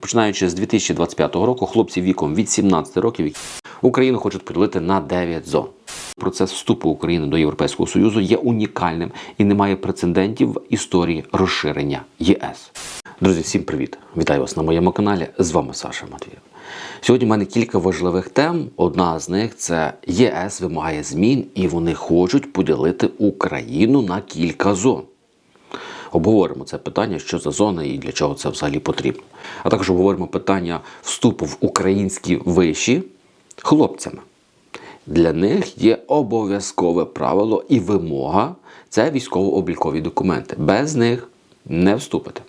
Починаючи з 2025 року, хлопці віком від 17 років Україну хочуть поділити на 9 зон. Процес вступу України до Європейського Союзу є унікальним і не має прецедентів в історії розширення ЄС. Друзі, всім привіт! Вітаю вас на моєму каналі. З вами Саша Матвієв. Сьогодні в мене кілька важливих тем. Одна з них це ЄС вимагає змін, і вони хочуть поділити Україну на кілька зон. Обговоримо це питання, що за зона і для чого це взагалі потрібно. А також обговоримо питання вступу в українські виші хлопцями. Для них є обов'язкове правило і вимога це військово-облікові документи. Без них не вступити.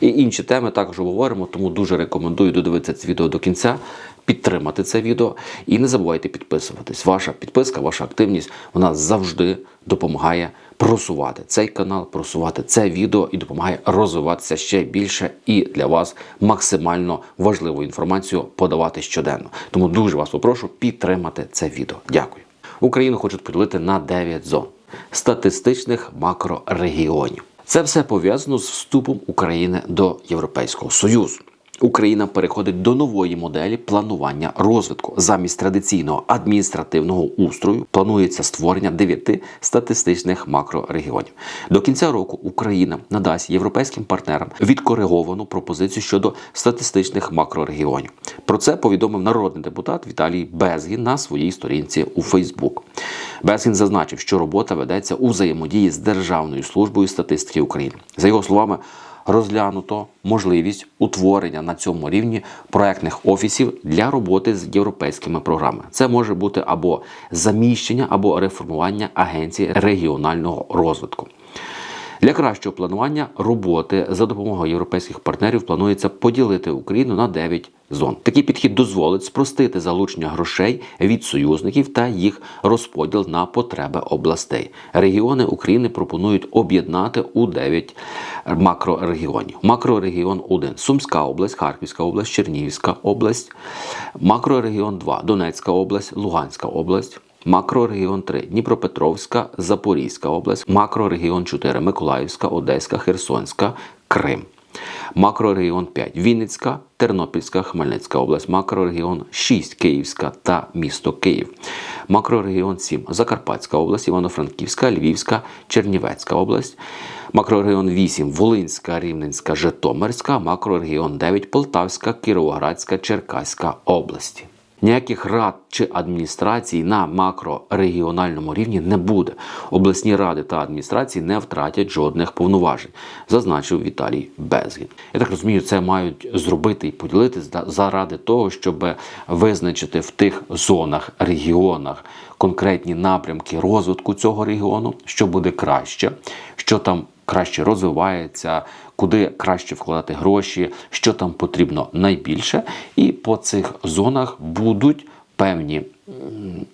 І інші теми також обговоримо, тому дуже рекомендую додивитися це відео до кінця, підтримати це відео і не забувайте підписуватись. Ваша підписка, ваша активність вона завжди допомагає просувати цей канал, просувати це відео і допомагає розвиватися ще більше і для вас максимально важливу інформацію подавати щоденно. Тому дуже вас попрошу підтримати це відео. Дякую. Україну хочуть поділити на 9 зон статистичних макрорегіонів. Це все пов'язано з вступом України до Європейського Союзу. Україна переходить до нової моделі планування розвитку. Замість традиційного адміністративного устрою планується створення дев'яти статистичних макрорегіонів. До кінця року Україна надасть європейським партнерам відкориговану пропозицію щодо статистичних макрорегіонів. Про це повідомив народний депутат Віталій Безгін на своїй сторінці у Фейсбук. Безгін зазначив, що робота ведеться у взаємодії з Державною службою статистики України. За його словами розглянуто можливість утворення на цьому рівні проектних офісів для роботи з європейськими програмами. Це може бути або заміщення, або реформування агенції регіонального розвитку. Для кращого планування роботи за допомогою європейських партнерів планується поділити Україну на 9 зон. Такий підхід дозволить спростити залучення грошей від союзників та їх розподіл на потреби областей. Регіони України пропонують об'єднати у 9 макрорегіонів. Макрорегіон 1 – Сумська область, Харківська область, Чернігівська область, макрорегіон 2 – Донецька область, Луганська область. Макрорегіон 3 Дніпропетровська, Запорізька область, макрорегіон 4 Миколаївська, Одеська, Херсонська, Крим. Макрорегіон 5 Вінницька, Тернопільська, Хмельницька область, макрорегіон 6 Київська та місто Київ. Макрорегіон 7 Закарпатська область, Івано-Франківська, Львівська, Чернівецька область. Макрорегіон 8 Волинська, Рівненська, Житомирська, макрорегіон 9 Полтавська, Кіровоградська, Черкаська області. Ніяких рад чи адміністрацій на макрорегіональному рівні не буде. Обласні ради та адміністрації не втратять жодних повноважень, зазначив Віталій Безгін. Я так розумію, це мають зробити і поділити заради того, щоб визначити в тих зонах, регіонах конкретні напрямки розвитку цього регіону, що буде краще, що там краще розвивається, куди краще вкладати гроші, що там потрібно найбільше, і по цих зонах будуть певні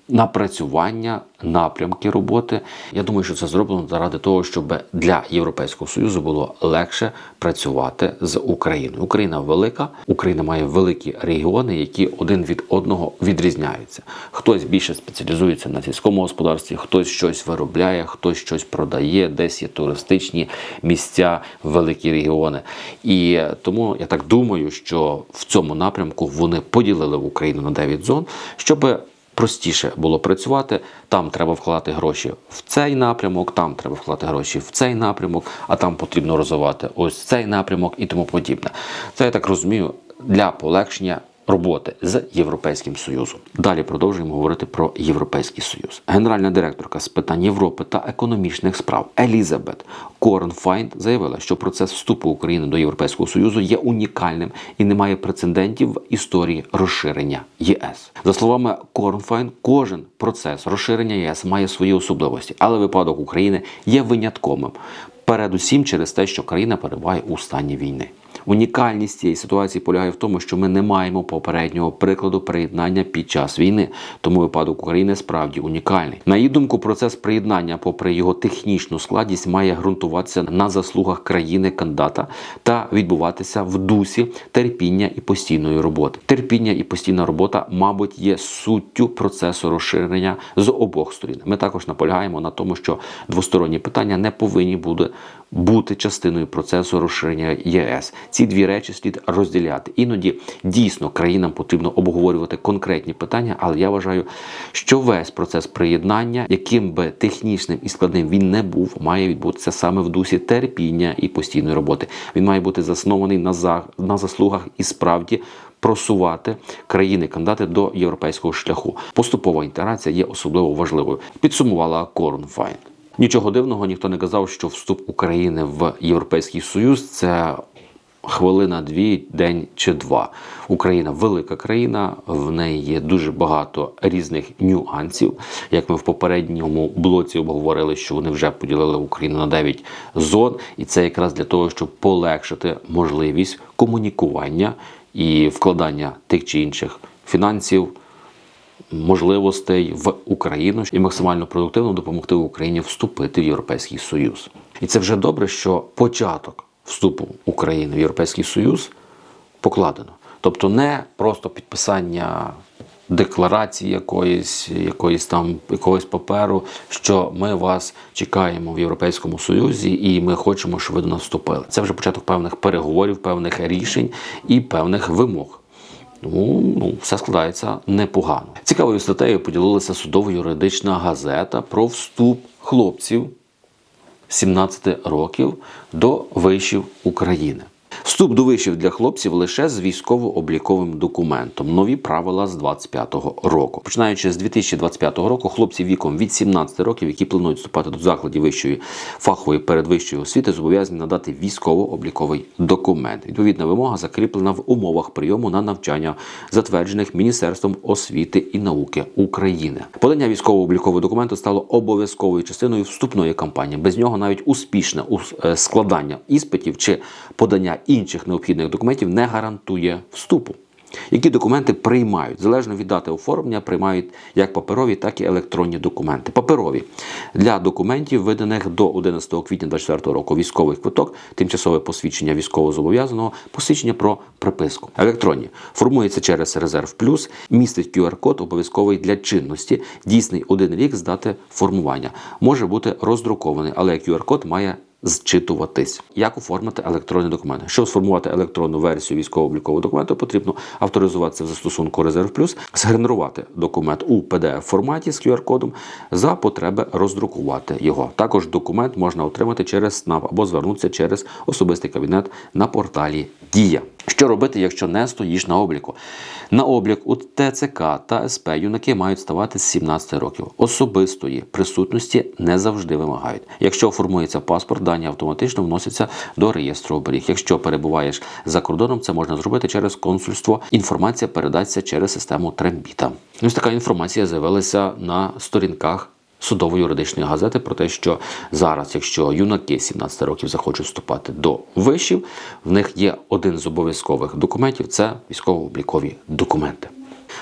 напрацювання, напрямки роботи. Я думаю, що це зроблено заради того, щоб для Європейського союзу було легше працювати з Україною. Україна велика, Україна має великі регіони, які один від одного відрізняються. Хтось більше спеціалізується на сільському господарстві, хтось щось виробляє, хтось щось продає, десь є туристичні місця, великі регіони. І тому я так думаю, що в цьому напрямку вони поділили Україну на 9 зон, щоб простіше було працювати. Там треба вкладати гроші в цей напрямок, там треба вкладати гроші в цей напрямок, а там потрібно розвивати ось цей напрямок і тому подібне. Це я так розумію для полегшення. Роботи з Європейським Союзом. Далі продовжуємо говорити про Європейський Союз. Генеральна директорка з питань Європи та економічних справ Елізабет Корнфайнд заявила, що процес вступу України до Європейського Союзу є унікальним і не має прецедентів в історії розширення ЄС. За словами Корнфайнд, кожен процес розширення ЄС має свої особливості, але випадок України є винятковим. Передусім через те, що країна перебуває у стані війни. Унікальність цієї ситуації полягає в тому, що ми не маємо попереднього прикладу приєднання під час війни, тому випадок України справді унікальний. На її думку, процес приєднання, попри його технічну складність, має ґрунтуватися на заслугах країни кандидата та відбуватися в дусі терпіння і постійної роботи. Терпіння і постійна робота, мабуть, є суттю процесу розширення з обох сторін. Ми також наполягаємо на тому, що двосторонні питання не повинні бути бути частиною процесу розширення ЄС. Ці дві речі слід розділяти. Іноді дійсно країнам потрібно обговорювати конкретні питання, але я вважаю, що весь процес приєднання, яким би технічним і складним він не був, має відбутися саме в дусі терпіння і постійної роботи. Він має бути заснований на на заслугах і справді просувати країни-кандидати до європейського шляху. Поступова інтеграція є особливо важливою. Підсумувала Корнфайн. Нічого дивного, ніхто не казав, що вступ України в Європейський Союз це хвилина, дві, день чи два. Україна велика країна, в неї є дуже багато різних нюансів. Як ми в попередньому блоці обговорили, що вони вже поділили Україну на 9 зон, і це якраз для того, щоб полегшити можливість комунікування і вкладання тих чи інших фінансів можливостей в Україну і максимально продуктивно допомогти Україні вступити в Європейський Союз. І це вже добре, що початок вступу України в Європейський Союз покладено. Тобто не просто підписання декларації якоїсь, якоїсь там якогось паперу, що ми вас чекаємо в Європейському Союзі, і ми хочемо, щоб ви до нас вступили. Це вже початок певних переговорів, певних рішень і певних вимог. Тому ну, все складається непогано. Цікавою статтею поділилася судово-юридична газета про вступ хлопців 17 років до вишів України. Вступ до вишів для хлопців лише з військово-обліковим документом. Нові правила з 25-го року. Починаючи з 2025 року, хлопці віком від 17 років, які планують вступати до закладів вищої фахової передвищої освіти, зобов'язані надати військово-обліковий документ. Відповідна вимога закріплена в умовах прийому на навчання, затверджених Міністерством освіти і науки України. Подання військово-облікового документу стало обов'язковою частиною вступної кампанії. Без нього навіть успішне ус- е, складання іспитів чи подання інших необхідних документів не гарантує вступу. Які документи приймають залежно від дати оформлення, приймають як паперові, так і електронні документи. Паперові для документів, виданих до 11 квітня 2024 року, військовий квиток, тимчасове посвідчення військовозобов'язаного, посвідчення про приписку. Електронні формується через резерв плюс, містить QR-код обов'язковий для чинності, дійсний один рік з дати формування. Може бути роздрукований, але QR-код має зчитуватись. Як оформити електронні документи? Щоб сформувати електронну версію військово-облікового документу, потрібно авторизуватися в застосунку Резерв Плюс, згенерувати документ у pdf форматі з QR-кодом за потреби роздрукувати його. Також документ можна отримати через СНАП або звернутися через особистий кабінет на порталі Дія. Що робити, якщо не стоїш на обліку? На облік у ТЦК та СП юнаки мають ставати з 17 років. Особистої присутності не завжди вимагають. Якщо формується паспорт, дані автоматично вносяться до реєстру оберіг. Якщо перебуваєш за кордоном, це можна зробити через консульство. Інформація передасться через систему Трембіта. Ось така інформація з'явилася на сторінках судово-юридичної газети про те, що зараз, якщо юнаки 17 років захочуть вступати до вишів, в них є один з обов'язкових документів це військово-облікові документи.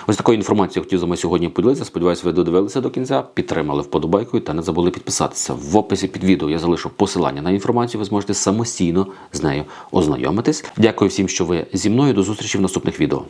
Ось такою інформацією хотів з вами сьогодні поділитися. Сподіваюсь, ви додивилися до кінця, підтримали вподобайкою та не забули підписатися. В описі під відео я залишу посилання на інформацію. Ви зможете самостійно з нею ознайомитись. Дякую всім, що ви зі мною. До зустрічі в наступних відео.